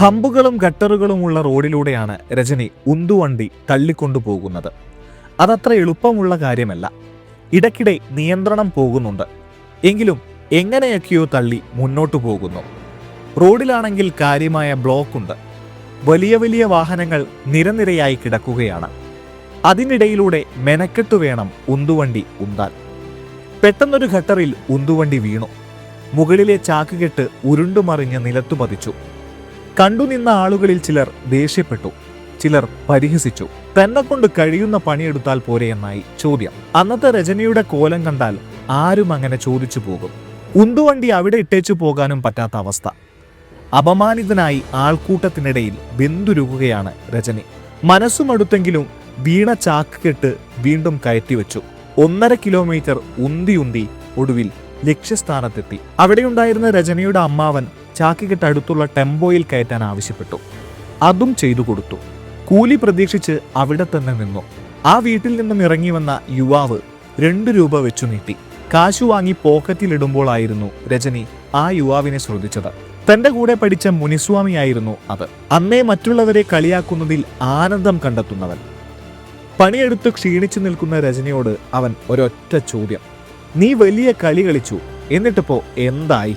ഹമ്പുകളും ഗട്ടറുകളുമുള്ള റോഡിലൂടെയാണ് രജനി ഉന്തുവണ്ടി തള്ളിക്കൊണ്ടുപോകുന്നത്. അതത്ര എളുപ്പമുള്ള കാര്യമല്ല. ഇടയ്ക്കിടെ നിയന്ത്രണം പോകുന്നുണ്ട്. എങ്കിലും എങ്ങനെയൊക്കെയോ തള്ളി മുന്നോട്ടു പോകുന്നു. റോഡിലാണെങ്കിൽ കാര്യമായ ബ്ലോക്കുണ്ട്. വലിയ വലിയ വാഹനങ്ങൾ നിരനിരയായി കിടക്കുകയാണ്. അതിനിടയിലൂടെ മെനക്കെട്ടു വേണം ഉന്തുവണ്ടി ഉന്താൻ. പെട്ടെന്നൊരു ഘട്ടറിൽ ഉന്തുവണ്ടി വീണു. മുകളിലെ ചാക്കുകെട്ട് ഉരുണ്ടുമറിഞ്ഞ് നിലത്തു പതിച്ചു കണ്ടുനിന്ന ആളുകളിൽ ചിലർ ദേഷ്യപ്പെട്ടു. ചിലർ പരിഹസിച്ചു. തന്നെ കൊണ്ട് കഴിയുന്ന പണിയെടുത്താൽ പോരെ എന്നായി ചോദ്യം. അന്നത്തെ രജനിയുടെ കോലം കണ്ടാൽ ആരും അങ്ങനെ ചോദിച്ചു പോകും. ഉന്തുവണ്ടി അവിടെ ഇട്ടേച്ചു പോകാനും പറ്റാത്ത അവസ്ഥ. അപമാനിതനായി ആൾക്കൂട്ടത്തിനിടയിൽ ബന്ധുരുകുകയാണ് രജനി. മനസ്സുമടുത്തെങ്കിലും വീണ ചാക്ക് കെട്ട് വീണ്ടും കയറ്റിവെച്ചു. ഒന്നര കിലോമീറ്റർ ഉന്തി ഉന്തി ഒടുവിൽ ലക്ഷ്യസ്ഥാനത്തെത്തി. അവിടെയുണ്ടായിരുന്ന രജനിയുടെ അമ്മാവൻ ചാക്കുകെട്ട് അടുത്തുള്ള ടെമ്പോയിൽ കയറ്റാൻ ആവശ്യപ്പെട്ടു. അതും ചെയ്തു കൊടുത്തു. കൂലി പ്രതീക്ഷിച്ച് അവിടെ തന്നെ നിന്നു. ആ വീട്ടിൽ നിന്നും ഇറങ്ങി വന്ന യുവാവ് രണ്ടു രൂപ വെച്ചു നീട്ടി. കാശു വാങ്ങി പോക്കറ്റിലിടുമ്പോഴായിരുന്നു രജനി ആ യുവാവിനെ ശ്രദ്ധിച്ചത്. തന്റെ കൂടെ പഠിച്ച മുനിസ്വാമിയായിരുന്നു അത്. അന്നേ മറ്റുള്ളവരെ കളിയാക്കുന്നതിൽ ആനന്ദം കണ്ടെത്തുന്നവൻ. പണിയെടുത്ത് ക്ഷീണിച്ചു നിൽക്കുന്ന രജനിയോട് അവൻ ഒരൊറ്റ ചോദ്യം. നീ വലിയ കളി കളിച്ചു. എന്നിട്ടിപ്പോ എന്തായി?